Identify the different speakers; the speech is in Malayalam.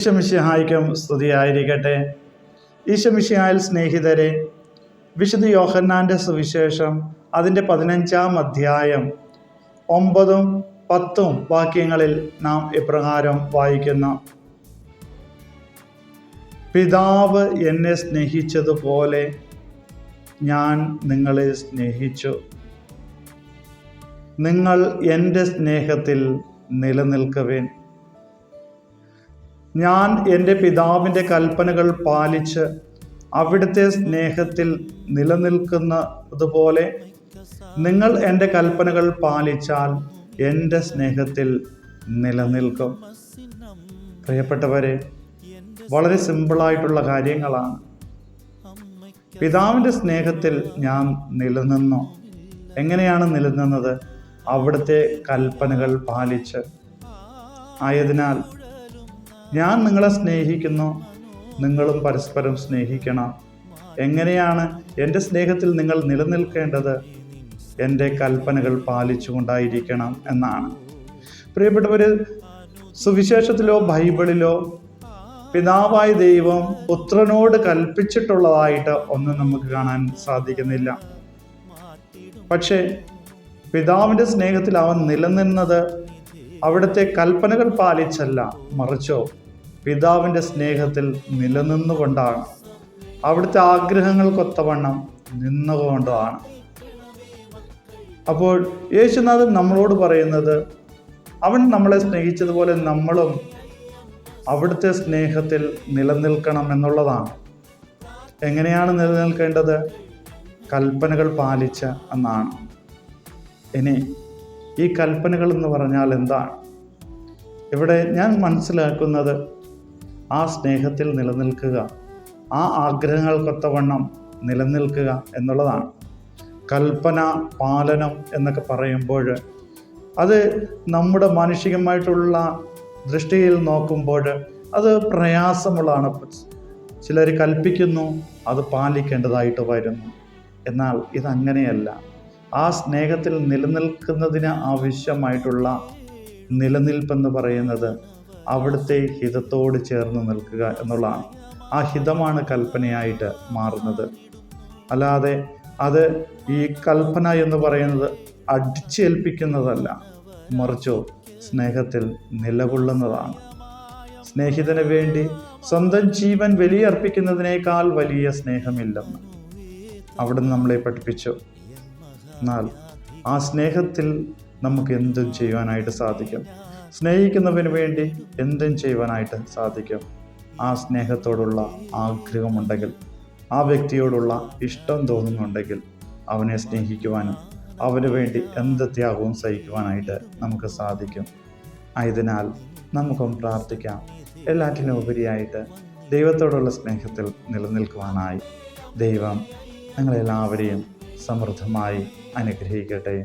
Speaker 1: ഈശമിഷിഹായിക്കും സ്തുതിയായിരിക്കട്ടെ. ഈശമിഷിഹായിൽ സ്നേഹിതരെ വിശുദ്ധ യോഹന്നാന്റെ സുവിശേഷം അതിന്റെ പതിനഞ്ചാം അധ്യായം ഒമ്പതും പത്തും വാക്യങ്ങളിൽ നാം ഇപ്രകാരം വായിക്കുന്നു പിതാവ് എന്നെ സ്നേഹിച്ചതുപോലെ ഞാൻ നിങ്ങളെ സ്നേഹിച്ചു. നിങ്ങൾ എന്റെ സ്നേഹത്തിൽ നിലനിൽക്കവേൻ. ഞാൻ എന്റെ പിതാവിന്റെ കൽപ്പനകൾ പാലിച്ച് അവിടുത്തെ സ്നേഹത്തിൽ നിലനിൽക്കുന്നതുപോലെ നിങ്ങൾ എന്റെ കൽപ്പനകൾ പാലിച്ചാൽ എന്റെ സ്നേഹത്തിൽ നിലനിൽക്കും. പ്രിയപ്പെട്ടവരെ വളരെ സിമ്പിളായിട്ടുള്ള കാര്യങ്ങളാണ്. പിതാവിന്റെ സ്നേഹത്തിൽ ഞാൻ നിലനിന്നു. എങ്ങനെയാണ് നിലനിന്നത്? അവിടുത്തെ കൽപ്പനകൾ പാലിച്ച്. ആയതിനാൽ ഞാൻ നിങ്ങളെ സ്നേഹിക്കുന്നു. നിങ്ങളും പരസ്പരം സ്നേഹിക്കണം. എങ്ങനെയാണ് എന്റെ സ്നേഹത്തിൽ നിങ്ങൾ നിലനിൽക്കേണ്ടത്? എന്റെ കൽപ്പനകൾ പാലിച്ചുകൊണ്ടായിരിക്കണം എന്നാണ്. പ്രിയപ്പെട്ടവർ സുവിശേഷത്തിലോ ബൈബിളിലോ പിതാവായ ദൈവം പുത്രനോട് കൽപ്പിച്ചിട്ടുള്ളതായിട്ട് ഒന്നും നമുക്ക് കാണാൻ സാധിക്കുന്നില്ല. പക്ഷേ പിതാവിന്റെ സ്നേഹത്തിൽ അവൻ നിലനിന്നത് അവിടുത്തെ കൽപ്പനകൾ പാലിച്ചല്ല മറിച്ചോ? പിതാവിന്റെ സ്നേഹത്തിൽ നിലനിന്നുകൊണ്ടാണ്. അവിടുത്തെ ആഗ്രഹങ്ങൾക്കൊത്തവണ്ണം നിന്നുകൊണ്ടാണ് അപ്പോൾ യേശുനാഥൻ നമ്മളോട് പറയുന്നത് അവൻ നമ്മളെ സ്നേഹിച്ചതുപോലെ നമ്മളും അവിടുത്തെ സ്നേഹത്തിൽ നിലനിൽക്കണം എന്നുള്ളതാണ്. എങ്ങനെയാണ് നിലനിൽക്കേണ്ടത്? കൽപ്പനകൾ പാലിച്ച എന്നാണ്. ഇനി ഈ കൽപ്പനകൾ എന്ന് പറഞ്ഞാൽ എന്താണ്? ഇവിടെ ഞാൻ മനസ്സിലാക്കുന്നത് ആ സ്നേഹത്തിൽ നിലനിൽക്കുക. ആ ആഗ്രഹങ്ങൾക്കൊത്തവണ്ണം നിലനിൽക്കുക എന്നുള്ളതാണ്. കൽപ്പന പാലനം എന്നൊക്കെ പറയുമ്പോൾ അത് നമ്മുടെ മാനുഷികമായിട്ടുള്ള ദൃഷ്ടിയിൽ നോക്കുമ്പോൾ അത് പ്രയാസമുള്ളതാണ്. ചിലർ കൽപ്പിക്കുന്നു അത് പാലിക്കേണ്ടതായിട്ട് വരുന്നു. എന്നാൽ ഇതങ്ങനെയല്ല. ആ സ്നേഹത്തിൽ നിലനിൽക്കുന്നതിന് ആവശ്യമായിട്ടുള്ള നിലനിൽപ്പെന്ന് പറയുന്നത് അവിടുത്തെ ഹിതത്തോട് ചേർന്ന് നിൽക്കുക എന്നുള്ളതാണ്. ആ ഹിതമാണ് കൽപ്പനയായിട്ട് മാറുന്നത്. അല്ലാതെ അത് ഈ കൽപ്പന എന്ന് പറയുന്നത് അടിച്ചേൽപ്പിക്കുന്നതല്ല മറിച്ചോ സ്നേഹത്തിൽ നിലകൊള്ളുന്നതാണ്. സ്നേഹിതന് വേണ്ടി സ്വന്തം ജീവൻ വലിയർപ്പിക്കുന്നതിനേക്കാൾ വലിയ സ്നേഹമില്ലെന്ന് അവിടെ നമ്മളെ പഠിപ്പിച്ചു. എന്നാൽ ആ സ്നേഹത്തിൽ നമുക്ക് എന്തും ചെയ്യുവാനായിട്ട് സാധിക്കും. സ്നേഹിക്കുന്നവന് വേണ്ടി എന്തും ചെയ്യുവാനായിട്ട് സാധിക്കും. ആ സ്നേഹത്തോടുള്ള ആഗ്രഹമുണ്ടെങ്കിൽ ആ വ്യക്തിയോടുള്ള ഇഷ്ടം തോന്നുന്നുണ്ടെങ്കിൽ അവനെ സ്നേഹിക്കുവാനും അവന് വേണ്ടി എന്ത് ത്യാഗവും സഹിക്കുവാനായിട്ട് നമുക്ക് സാധിക്കും. ആയതിനാൽ നമുക്കും പ്രാർത്ഥിക്കാം. എല്ലാറ്റിനും ഉപരിയായിട്ട് ദൈവത്തോടുള്ള സ്നേഹത്തിൽ നിലനിൽക്കുവാനായി. ദൈവം നിങ്ങളെല്ലാവരെയും സമൃദ്ധമായി അനുഗ്രഹിക്കട്ടെ.